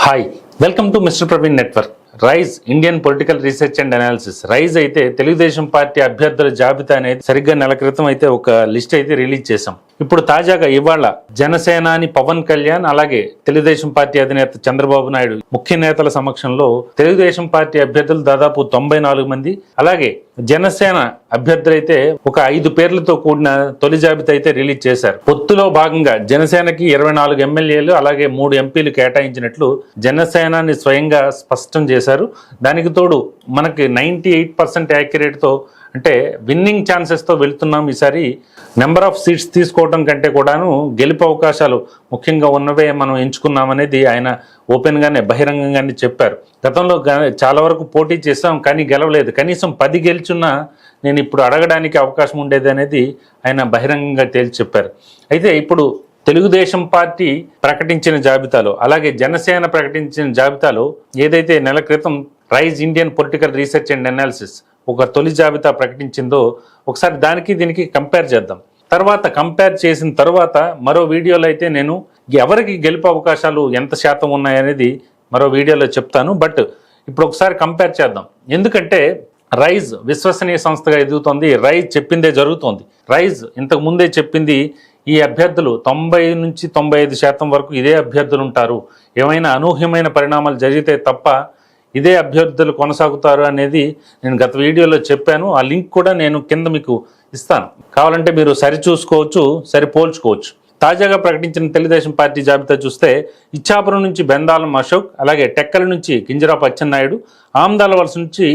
Hi welcome to mister Praveen network rise Indian political research and analysis rise అయితే Telugu Desam party అభ్యర్థుల జాబితా అనేది సరిగ్గా నెల క్రితం అయితే ఒక లిస్ట్ అయితే రిలీజ్ చేశాం. ఇప్పుడు తాజాగా ఇవాళ జనసేనాని పవన్ కళ్యాణ్ అలాగే తెలుగుదేశం పార్టీ అధినేత చంద్రబాబు నాయుడు ముఖ్య నేతల సమక్షంలో తెలుగుదేశం పార్టీ అభ్యర్థులు దాదాపు తొంభై నాలుగు మంది అలాగే జనసేన అభ్యర్థులైతే ఒక ఐదు పేర్లతో కూడిన తొలి జాబితా అయితే రిలీజ్ చేశారు. పొత్తులో భాగంగా జనసేనకి ఇరవై నాలుగు ఎమ్మెల్యేలు అలాగే మూడు ఎంపీలు కేటాయించినట్లు జనసేనాన్ని స్వయంగా స్పష్టం చేశారు. దానికి తోడు మనకి నైంటీ ఎయిట్ పర్సెంట్ యాక్యురేట్తో అంటే విన్నింగ్ ఛాన్సెస్తో వెళ్తున్నాం ఈసారి. నెంబర్ ఆఫ్ సీట్స్ తీసుకోవడం కంటే కూడాను గెలుపు అవకాశాలు ముఖ్యంగా ఉన్నవే మనం ఎంచుకున్నామనేది ఆయన ఓపెన్గానే బహిరంగంగానే చెప్పారు. గతంలో చాలా వరకు పోటీ చేసాం కానీ గెలవలేదు. కనీసం పది గెలుచున్నా నేను ఇప్పుడు అడగడానికి అవకాశం ఉండేది అనేది ఆయన బహిరంగంగా తేల్చి చెప్పారు. అయితే ఇప్పుడు తెలుగుదేశం పార్టీ ప్రకటించిన జాబితాలో అలాగే జనసేన ప్రకటించిన జాబితాలో ఏదైతే నెల క్రితం rise Indian political research and analysis ఒక తొలి జాబితా ప్రకటించిందో ఒకసారి దానికి దీనికి కంపేర్ చేద్దాం. తర్వాత కంపేర్ చేసిన తర్వాత మరో వీడియోలో అయితే నేను ఎవరికి గెలుపు అవకాశాలు ఎంత శాతం ఉన్నాయనేది మరో వీడియోలో చెప్తాను. బట్ ఇప్పుడు ఒకసారి కంపేర్ చేద్దాం. ఎందుకంటే రైజ్ విశ్వసనీయ సంస్థగా ఎదుగుతోంది. రైజ్ చెప్పిందే జరుగుతోంది. రైజ్ ఇంతకు ముందే చెప్పింది ఈ అభ్యర్థులు తొంభై నుంచి తొంభై ఐదు శాతం వరకు ఇదే అభ్యర్థులు ఉంటారు ఏమైనా అనూహ్యమైన పరిణామాలు జరిగితే తప్ప ఇదే అభ్యర్థులు కొనసాగుతారు అనేది నేను గత వీడియోలో చెప్పాను. ఆ లింక్ కూడా నేను కింద మీకు ఇస్తాను. కావాలంటే మీరు సరి చూసుకోవచ్చు సరి పోల్చుకోవచ్చు. తాజాగా ప్రకటించిన తెలుగుదేశం పార్టీ జాబితా చూస్తే ఇచ్చాపురం నుంచి బెందాలం అశోక్ అలాగే టెక్కల నుంచి కింజరాపు అచ్చెన్నాయుడు ఆమ్దాల వలస నుంచి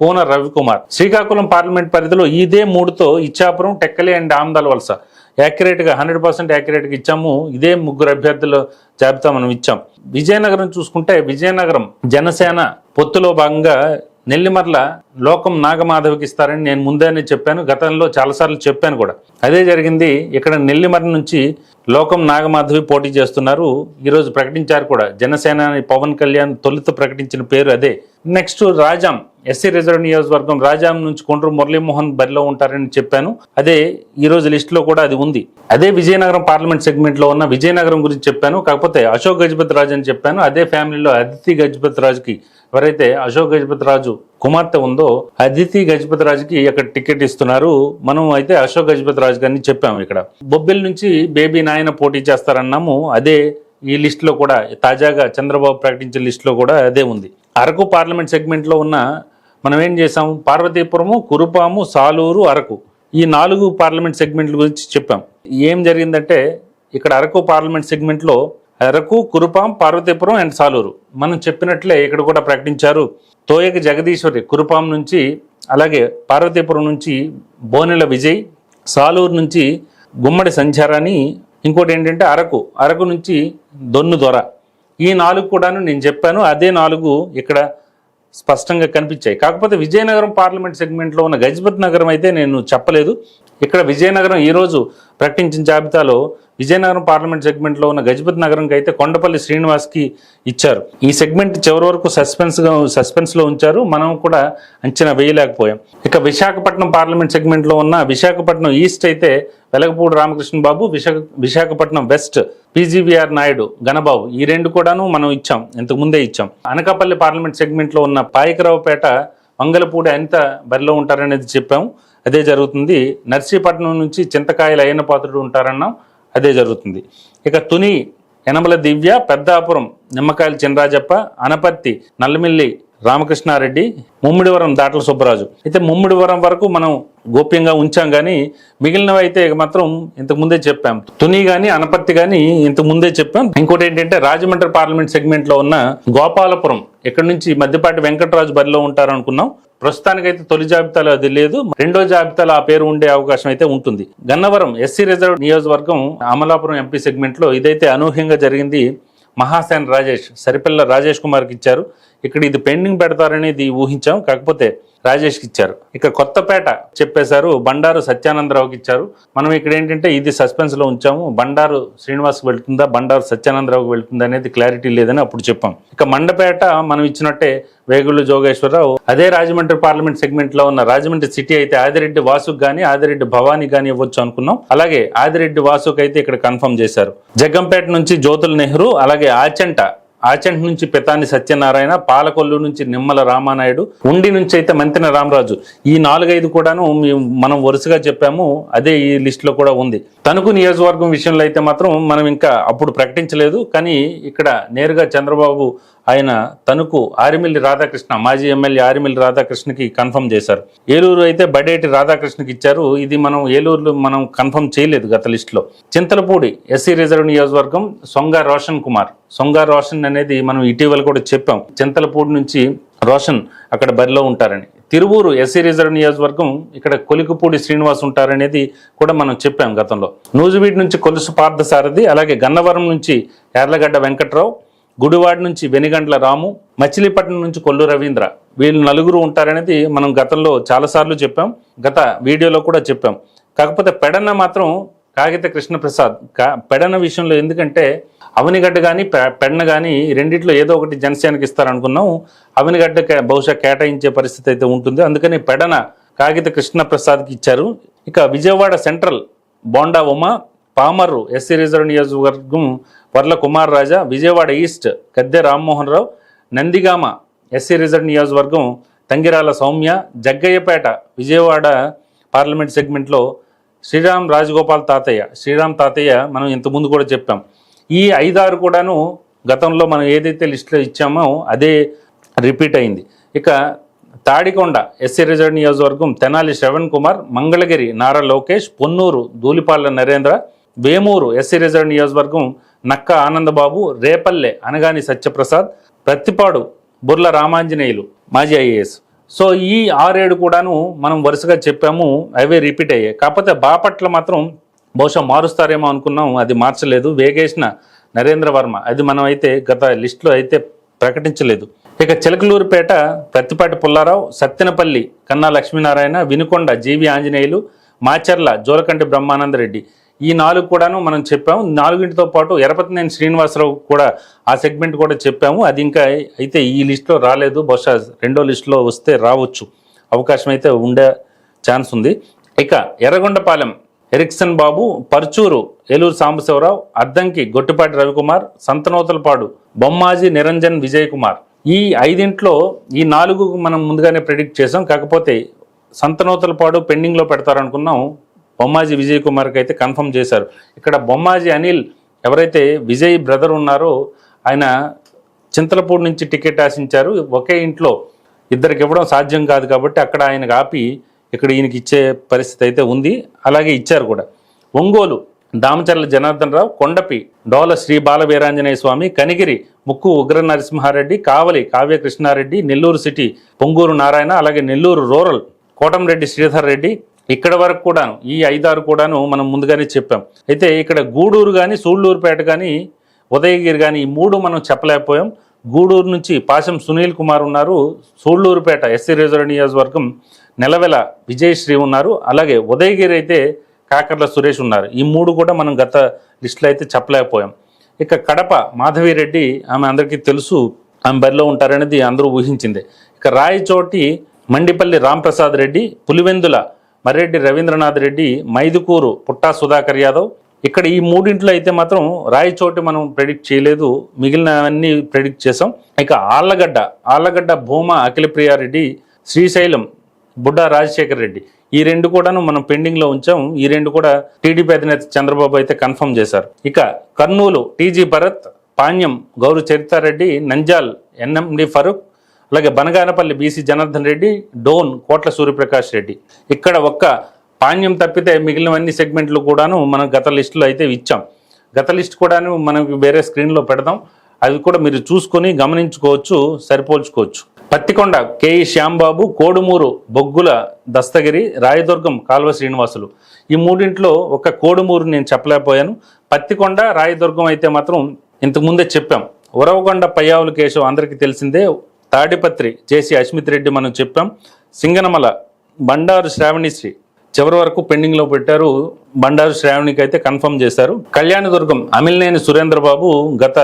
కోన రవికుమార్. శ్రీకాకుళం పార్లమెంట్ పరిధిలో ఇదే మూడుతో ఇచ్చాపురం టెక్కలి అండ్ ఆమ్దాల వలస. యాక్యురేట్గా హండ్రెడ్ పర్సెంట్ యాక్యురేట్గా ఇచ్చాము. ఇదే ముగ్గురు అభ్యర్థుల జాబితా మనం ఇచ్చాం. విజయనగరం చూసుకుంటే విజయనగరం జనసేన పొత్తులో భాగంగా నెల్లిమర్ల లోకం నాగమాధవికి ఇస్తారని నేను ముందేనే చెప్పాను. గతంలో చాలాసార్లు చెప్పాను కూడా. అదే జరిగింది. ఇక్కడ నెల్లిమర్ల నుంచి లోకం నాగమాధవి పోటీ చేస్తున్నారు. ఈరోజు ప్రకటించారు కూడా. జనసేన పవన్ కళ్యాణ్ తొలుత ప్రకటించిన పేరు అదే. నెక్స్ట్ రాజాం ఎస్సీ రిజర్వ్ నియోజకవర్గం రాజాం నుంచి కొండ్రు మురళీమోహన్ బరిలో ఉంటారని చెప్పాను. అదే ఈ రోజు లిస్ట్లో కూడా అది ఉంది. అదే విజయనగరం పార్లమెంట్ సెగ్మెంట్లో ఉన్న విజయనగరం గురించి చెప్పాను. కాకపోతే అశోక్ గజపతి రాజు అని చెప్పాను. అదే ఫ్యామిలీలో అదితి గజపతి రాజుకి ఎవరైతే అశోక్ గజపతి రాజు కుమార్తె ఉందో అదితి గజపతి రాజుకి అక్కడ టికెట్ ఇస్తున్నారు. మనం అయితే అశోక్ గజపతి రాజు గారిని చెప్పాము ఇక్కడ. బొబ్బిల్ నుంచి బేబీ నాయన పోటీ చేస్తారన్నాము. అదే ఈ లిస్ట్లో కూడా తాజాగా చంద్రబాబు ప్రకటించిన లిస్ట్లో కూడా అదే ఉంది. అరకు పార్లమెంట్ సెగ్మెంట్లో ఉన్న మనం ఏం చేసాం పార్వతీపురము కురుపాము సాలూరు అరకు ఈ నాలుగు పార్లమెంట్ సెగ్మెంట్ల గురించి చెప్పాం. ఏం జరిగిందంటే ఇక్కడ అరకు పార్లమెంట్ సెగ్మెంట్లో అరకు కురుపాం పార్వతీపురం అండ్ సాలూరు మనం చెప్పినట్లే ఇక్కడ కూడా ప్రకటించారు. తోయక జగదీశ్వరి కురుపాం నుంచి అలాగే పార్వతీపురం నుంచి బోనెల విజయ్ సాలూరు నుంచి గుమ్మడి సంచారాన్ని ఇంకోటి ఏంటంటే అరకు అరకు నుంచి దొన్ను దొర ఈ నాలుగు కూడాను నేను చెప్పాను అదే నాలుగు ఇక్కడ స్పష్టంగా కనిపించాయి. కాకపోతే విజయనగరం పార్లమెంట్ సెగ్మెంట్లో ఉన్న గజపతి నగరం అయితే నేను చెప్పలేదు. ఇక్కడ విజయనగరం ఈరోజు ప్రకటించిన జాబితాలో విజయనగరం పార్లమెంట్ సెగ్మెంట్లో ఉన్న గజపతి నగరంకి అయితే కొండపల్లి శ్రీనివాస్కి ఇచ్చారు. ఈ సెగ్మెంట్ చివరి వరకు సస్పెన్స్గా సస్పెన్స్లో ఉంచారు. మనం కూడా అంచనా వేయలేకపోయాం. ఇక విశాఖపట్నం పార్లమెంట్ సెగ్మెంట్లో ఉన్న విశాఖపట్నం ఈస్ట్ అయితే వెలగపూడి రామకృష్ణ బాబు విశాఖ విశాఖపట్నం వెస్ట్ పీజీవీఆర్ నాయుడు గణబాబు ఈ రెండు కూడాను మనం ఇచ్చాం. ఇంతకు ముందే ఇచ్చాం. అనకాపల్లి పార్లమెంట్ సెగ్మెంట్లో ఉన్న పాయకరావుపేట మంగళపూడి అనిత బరిలో ఉంటారనేది చెప్పాం. అదే జరుగుతుంది. నర్సీపట్నం నుంచి చింతకాయల అయిన పాత్రుడు ఉంటారన్నాం. అదే జరుగుతుంది. ఇక తుని యనమల దివ్య పెద్దాపురం నిమ్మకాయల చినరాజప్ప అనపర్తి నల్లమిల్లి రామకృష్ణారెడ్డి ముమ్మిడివరం దాటల సుబ్బరాజు. అయితే ముమ్మిడివరం వరకు మనం గోప్యంగా ఉంచాం కానీ మిగిలినవి అయితే మాత్రం ఇంతకుముందే చెప్పాం. తుని కానీ అనపర్తి కానీ ఇంతకు ముందే చెప్పాం. ఇంకోటి ఏంటంటే రాజమండ్రి పార్లమెంట్ సెగ్మెంట్లో ఉన్న గోపాలపురం ఇక్కడ నుంచి మధ్యపాటి వెంకటరాజు బరిలో ఉంటారు అనుకున్నాం ప్రస్తుతానికైతే తొలి జాబితాలో అది లేదు. రెండో జాబితాలో ఆ పేరు ఉండే అవకాశం అయితే ఉంటుంది. గన్నవరం ఎస్సీ రిజర్వ్ నియోజకవర్గం అమలాపురం ఎంపీ సెగ్మెంట్లో ఇదైతే అనూహ్యంగా జరిగింది మహాసేన్ రాజేష్ సరిపిల్ల రాజేష్ కుమార్కి ఇచ్చారు. ఇక్కడ ఇది పెండింగ్ పెడతారనేది ఊహించాం. కాకపోతే రాజేష్కి ఇచ్చారు. ఇక కొత్తపేట చెప్పేశారు బండారు సత్యానందరావుకి ఇచ్చారు. మనం ఇక్కడ ఏంటంటే ఇది సస్పెన్స్లో ఉంచాము. బండారు శ్రీనివాస్కి వెళ్తుందా బండారు సత్యానందరావుకి వెళ్తుందా అనేది క్లారిటీ లేదని అప్పుడు చెప్పాం. ఇక మండపేట మనం ఇచ్చినట్టే వేగుళ్ళు జోగేశ్వరరావు. అదే రాజమండ్రి పార్లమెంట్ సెగ్మెంట్లో ఉన్న రాజమండ్రి సిటీ అయితే ఆదిరెడ్డి వాసుకు గానీ ఆదిరెడ్డి భవానీ గానీ ఇవ్వచ్చు అనుకున్నాం. అలాగే ఆదిరెడ్డి వాసుకు అయితే ఇక్కడ కన్ఫర్మ్ చేశారు. జగ్గంపేట నుంచి జ్యోతుల్ నెహ్రూ అలాగే ఆచంట ఆచంట్ నుంచి పెతాని సత్యనారాయణ పాలకొల్లు నుంచి నిమ్మల రామానాయుడు ఉండి నుంచి అయితే మంతెన రామరాజు. ఈ నాలుగైదు కూడాను మనం వరుసగా చెప్పాము అదే ఈ లిస్టులో కూడా ఉంది. తణుకు నియోజకవర్గం విషయంలో అయితే మాత్రం మనం ఇంకా అప్పుడు ప్రకటించలేదు కానీ ఇక్కడ నేరుగా చంద్రబాబు ఆయన తణుకు ఆరిమిల్లి రాధాకృష్ణ మాజీ ఎమ్మెల్యే ఆరిమిల్లి రాధాకృష్ణకి కన్ఫర్మ్ చేశారు. ఏలూరు అయితే బడేటి రాధాకృష్ణకి ఇచ్చారు. ఇది మనం ఏలూరులో మనం కన్ఫర్మ్ చేయలేదు గత లిస్టులో చింతలపూడి ఎస్సీ రిజర్వ్ నియోజకవర్గం సొంగ రోషన్ కుమార్. సొంగ రోషన్ అనేది మనం ఇటీవల కూడా చెప్పాం. చింతలపూడి నుంచి రోషన్ అక్కడ బరిలో ఉంటారని. తిరువూరు ఎస్సీ రిజర్వ్ నియోజకవర్గం ఇక్కడ కొలికపూడి శ్రీనివాస్ ఉంటారనేది కూడా మనం చెప్పాం గతంలో. నూజివీడ్ నుంచి కొలుసు పార్థసారథి అలాగే గన్నవరం నుంచి యార్లగడ్డ వెంకట్రావు గుడివాడ నుంచి వెనిగండ్ల రాము మచిలీపట్నం నుంచి కొల్లు రవీంద్ర. వీళ్ళు నలుగురు ఉంటారనేది మనం గతంలో చాలాసార్లు చెప్పాం గత వీడియోలో కూడా చెప్పాం. కాకపోతే పెడన్న మాత్రం కాగిత కృష్ణప్రసాద్ కా- పెడన్న విషయంలో ఎందుకంటే అవనిగడ్డ కానీ పెడన కానీ రెండిట్లో ఏదో ఒకటి జనసేనకి ఇస్తారనుకున్నాం. అవనిగడ్డ బహుశా కేటాయించే పరిస్థితి అయితే ఉంటుంది. అందుకని పెడన కాగిత కృష్ణప్రసాద్కి ఇచ్చారు. ఇక Vijayawada central Bonda Uma Pamarru SC reserve నియోజకవర్గం Varla Kumar Raja Vijayawada east Gadde Rammohan Rao Nandigama SC reserve నియోజకవర్గం తంగిరాల సౌమ్య జగ్గయ్యపేట విజయవాడ పార్లమెంట్ సెగ్మెంట్లో శ్రీరామ్ రాజగోపాల్ తాతయ్య. శ్రీరామ్ తాతయ్య మనం ఇంతకుముందు కూడా చెప్పాం. ఈ ఐదారు కూడాను గతంలో మనం ఏదైతే లిస్టులో ఇచ్చామో అదే రిపీట్ అయింది. ఇక తాడికొండ ఎస్సీ రిజర్వ్ నియోజకవర్గం తెనాలి శ్రవణ్ కుమార్ మంగళగిరి నారా లోకేష్ పొన్నూరు ధూళిపాళ్ళ నరేంద్ర వేమూరు ఎస్సీ రిజర్వ్ నియోజకవర్గం నక్క ఆనందబాబు రేపల్లె అనగాని సత్యప్రసాద్ ప్రత్తిపాడు బుర్ల రామాంజనేయులు మాజీ ఐఏఎస్. సో ఈ ఆరేడు కూడాను మనం వరుసగా చెప్పాము అవే రిపీట్ అయ్యాయి. కాకపోతే బాపట్ల మాత్రం బహుశా మారుస్తారేమో అనుకున్నాం అది మార్చలేదు. వేగేసిన నరేంద్ర వర్మ అది మనం అయితే గత లిస్టులో అయితే ప్రకటించలేదు. ఇక చిలకలూరుపేట ప్రత్తిపాటి పుల్లారావు సత్తెనపల్లి కన్నా లక్ష్మీనారాయణ వినుకొండ జీవి ఆంజనేయులు మాచర్ల జోలకంటి బ్రహ్మానందరెడ్డి. ఈ నాలుగు కూడాను మనం చెప్పాము. నాలుగింటితో పాటు ఎరపతినేని శ్రీనివాసరావు కూడా ఆ సెగ్మెంట్ కూడా చెప్పాము. అది ఇంకా అయితే ఈ లిస్టులో రాలేదు. బహుశా రెండో లిస్టులో వస్తే రావచ్చు. అవకాశం అయితే ఉండే ఛాన్స్ ఉంది. ఇక ఎర్రగొండపాలెం ఎరిక్సన్ బాబు పర్చూరు ఏలూరు సాంబశివరావు అద్దంకి గొట్టిపాటి రవికుమార్ సంతనోతలపాడు బొమ్మాజీ నిరంజన్ విజయ్ కుమార్ ఈ ఐదింట్లో ఈ నాలుగు మనం ముందుగానే ప్రిడిక్ట్ చేసాం కాకపోతే సంతనోతలపాడు పెండింగ్లో పెడతారనుకున్నాం. బొమ్మాజీ విజయ్ కుమార్కి అయితే కన్ఫర్మ్ చేశారు. ఇక్కడ బొమ్మాజీ అనిల్ ఎవరైతే విజయ్ బ్రదర్ ఉన్నారో ఆయన చింతలపూడి నుంచి టికెట్ ఆశించారు. ఒకే ఇంట్లో ఇద్దరికి ఇవ్వడం సాధ్యం కాదు కాబట్టి అక్కడ ఆయనకు ఆపి ఇక్కడ ఈయనకి ఇచ్చే పరిస్థితి అయితే ఉంది. అలాగే ఇచ్చారు కూడా. ఒంగోలు దామచర్ల జనార్దన్ రావు కొండపి డోల శ్రీ బాల వీరాంజనేయ స్వామి కనిగిరి ముక్కు ఉగ్ర నరసింహారెడ్డి కావలి కావ్య కృష్ణారెడ్డి నెల్లూరు సిటీ పొంగూరు నారాయణ అలాగే నెల్లూరు రూరల్ కోటంరెడ్డి శ్రీధర్ రెడ్డి ఇక్కడ వరకు కూడాను ఈ ఐదారు కూడాను మనం ముందుగానే చెప్పాం. అయితే ఇక్కడ గూడూరు కానీ సూళ్ళూరుపేట కానీ ఉదయగిరి కానీ ఈ మూడు మనం చెప్పలేకపోయాం. గూడూరు నుంచి పాశం సునీల్ కుమార్ ఉన్నారు. సూళ్ళూరుపేట ఎస్సీ రిజర్వ్ నియోజకవర్గం నెలవెల విజయశ్రీ ఉన్నారు. అలాగే ఉదయగిరి అయితే కాకర్ల సురేష్ ఉన్నారు. ఈ మూడు కూడా మనం గత లిస్టులో అయితే చెప్పలేకపోయాం. ఇక కడప మాధవిరెడ్డి ఆమె అందరికీ తెలుసు ఆమె బరిలో ఉంటారనేది అందరూ ఊహించింది. ఇక రాయచోటి మండిపల్లి రాంప్రసాద్ రెడ్డి పులివెందుల మర్రెడ్డి రవీంద్రనాథ్ రెడ్డి మైదుకూరు పుట్టా సుధాకర్ యాదవ్. ఇక్కడ ఈ మూడింట్లో అయితే మాత్రం రాయచోటి మనం ప్రెడిక్ట్ చేయలేదు. మిగిలినవన్నీ ప్రెడిక్ట్ చేసాం ఇక ఆళ్ళగడ్డ ఆళ్ళగడ్డ భూమా అఖిలప్రియారెడ్డి శ్రీశైలం బుడ్డా రాజశేఖర్ రెడ్డి. ఈ రెండు కూడాను మనం పెండింగ్లో ఉంచాం. ఈ రెండు కూడా టీడీపీ అధినేత చంద్రబాబు అయితే కన్ఫర్మ్ చేశారు. ఇక కర్నూలు టీజీ భరత్ పాణ్యం గౌరు చరితారెడ్డి నంజాల్ ఎన్ఎండి ఫరూక్ అలాగే బనగానపల్లి బీసీ జనార్దన్ రెడ్డి డోన్ కోట్ల సూర్యప్రకాష్ రెడ్డి. ఇక్కడ ఒక్క పాణ్యం తప్పితే మిగిలినవన్నీ సెగ్మెంట్లు కూడాను మనం గత లిస్టులో అయితే ఇచ్చాం. గత లిస్ట్ కూడాను మనకి వేరే స్క్రీన్లో పెడదాం. అవి కూడా మీరు చూసుకొని గమనించుకోవచ్చు సరిపోల్చుకోవచ్చు. పత్తికొండ కేఈ శ్యాంబాబు కోడుమూరు బొగ్గుల దస్తగిరి రాయదుర్గం కాల్వ శ్రీనివాసులు. ఈ మూడింట్లో ఒక కోడుమూరు నేను చెప్పలేకపోయాను. పత్తికొండ రాయదుర్గం అయితే మాత్రం ఇంతకుముందే చెప్పాం. ఉరవకొండ పయ్యావుల కేశవ్ అందరికీ తెలిసిందే. తాడిపత్రి జేసీ అస్మిత్ రెడ్డి మనం చెప్పాం. సింగనమల బండారు శ్రావణిశ్రీ చివరి వరకు పెండింగ్లో పెట్టారు. బండారు శ్రావణికి అయితే కన్ఫర్మ్ చేశారు. కళ్యాణదుర్గం అమిలినేని సురేంద్రబాబు గత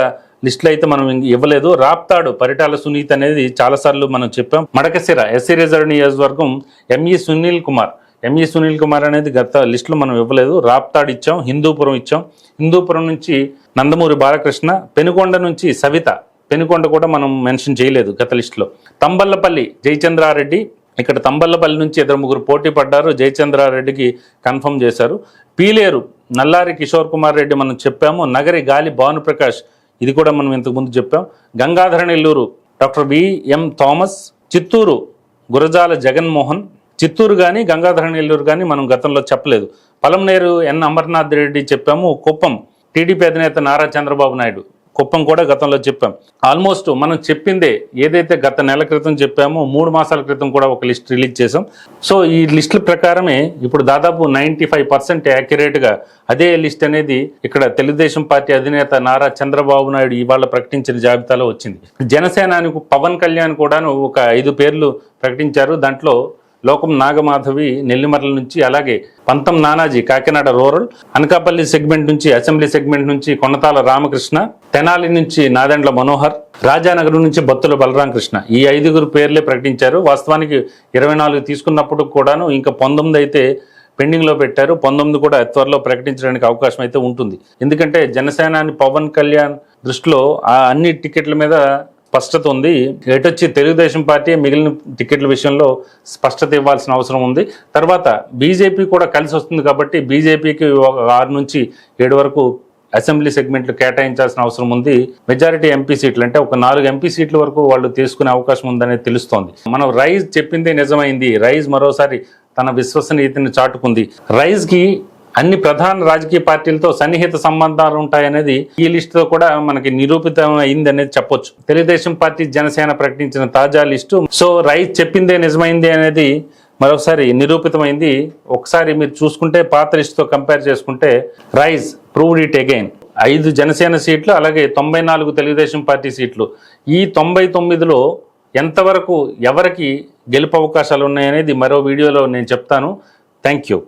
లిస్టులు అయితే మనం ఇవ్వలేదు. రాప్తాడు పరిటాల సునీత్ అనేది చాలాసార్లు మనం చెప్పాం. మడకసిర ఎస్సీ రిజర్వ్ నియోజకవర్గం ఎంఈ సునీల్ కుమార్. ఎంఈ సునీల్ కుమార్ అనేది గత లిస్టులో మనం ఇవ్వలేదు. రాప్తాడు ఇచ్చాం హిందూపురం ఇచ్చాం. హిందూపురం నుంచి నందమూరి బాలకృష్ణ పెనుకొండ నుంచి సవిత పెనుకొండ కూడా మనం మెన్షన్ చేయలేదు గత లిస్టులో తంబల్లపల్లి జయచంద్రారెడ్డి ఇక్కడ తంబల్లపల్లి నుంచి ఇద్దరు ముగ్గురు పోటీ పడ్డారు జయచంద్రారెడ్డికి కన్ఫర్మ్ చేశారు. పీలేరు నల్లారి కిషోర్ కుమార్ రెడ్డి మనం చెప్పాము. నగరి గాలి భానుప్రకాష్ ఇది కూడా మనం ఇంతకుముందు చెప్పాం. Gangadhara Nellore doctor VM Thomas Chittoor Gurajala Jaganmohan Chittoor కానీ గంగాధర నెల్లూరు కానీ మనం గతంలో చెప్పలేదు. పలంనేరు ఎన్ అమర్నాథ్ రెడ్డి చెప్పాము. కుప్పం టీడీపీ అధినేత నారా చంద్రబాబు నాయుడు. కుప్పం కూడా గతంలో చెప్పాం. ఆల్మోస్ట్ మనం చెప్పిందే ఏదైతే గత నెల క్రితం చెప్పామో మూడు మాసాల క్రితం కూడా ఒక లిస్ట్ రిలీజ్ చేసాం సో ఈ లిస్టుల ప్రకారమే ఇప్పుడు దాదాపు నైంటీ ఫైవ్ పర్సెంట్ యాక్యురేట్గా అదే లిస్ట్ అనేది ఇక్కడ తెలుగుదేశం పార్టీ అధినేత నారా చంద్రబాబు నాయుడు ఇవాళ ప్రకటించిన జాబితాలో వచ్చింది. జనసేనానికి పవన్ కళ్యాణ్ కూడాను ఒక ఐదు పేర్లు ప్రకటించారు. దాంట్లో లోకం నాగమాధవి నెల్లిమర్ల నుంచి అలాగే పంతం నానాజీ కాకినాడ రూరల్ అనకాపల్లి సెగ్మెంట్ నుంచి అసెంబ్లీ సెగ్మెంట్ నుంచి కొనతాల రామకృష్ణ తెనాలి నుంచి నాదెండ్ల మనోహర్ రాజానగరం నుంచి బత్తుల బలరామకృష్ణ. ఈ ఐదుగురు పేర్లే ప్రకటించారు. వాస్తవానికి ఇరవై నాలుగు తీసుకున్నప్పుడు కూడాను ఇంకా పంతొమ్మిది అయితే పెండింగ్లో పెట్టారు. పంతొమ్మిది కూడా త్వరలో ప్రకటించడానికి అవకాశం అయితే ఉంటుంది. ఎందుకంటే జనసేనాని పవన్ కళ్యాణ్ దృష్టిలో ఆ అన్ని టికెట్ల మీద స్పష్టత ఉంది. ఎటొచ్చి తెలుగుదేశం పార్టీ మిగిలిన టికెట్ల విషయంలో స్పష్టత ఇవ్వాల్సిన అవసరం ఉంది. తర్వాత బీజేపీ కూడా కలిసి వస్తుంది కాబట్టి బీజేపీకి ఆరు నుంచి ఏడు వరకు అసెంబ్లీ సెగ్మెంట్లు కేటాయించాల్సిన అవసరం ఉంది. మెజారిటీ ఎంపీ సీట్లు అంటే ఒక నాలుగు ఎంపీ సీట్ల వరకు వాళ్ళు తీసుకునే అవకాశం ఉందనేది తెలుస్తోంది. మనం రైజ్ చెప్పిందే నిజమైంది. రైజ్ మరోసారి తన విశ్వసనీయతను చాటుకుంది. రైజ్కి అన్ని ప్రధాన రాజకీయ పార్టీలతో సన్నిహిత సంబంధాలు ఉంటాయనేది ఈ లిస్టులో కూడా మనకి నిరూపితం అయింది అనేది చెప్పొచ్చు. తెలుగుదేశం పార్టీ జనసేన ప్రకటించిన తాజా లిస్టు. సో రైస్ చెప్పిందే నిజమైంది అనేది మరొకసారి నిరూపితమైంది. ఒకసారి మీరు చూసుకుంటే పాత లిస్టుతో కంపేర్ చేసుకుంటే రైజ్ ప్రూవ్డ్ ఇట్ అగైన్. ఐదు జనసేన సీట్లు అలాగే తొంభై నాలుగు తెలుగుదేశం పార్టీ సీట్లు. ఈ తొంభై తొమ్మిదిలో ఎంతవరకు ఎవరికి గెలుపు అవకాశాలు ఉన్నాయనేది మరో వీడియోలో నేను చెప్తాను. Thank you.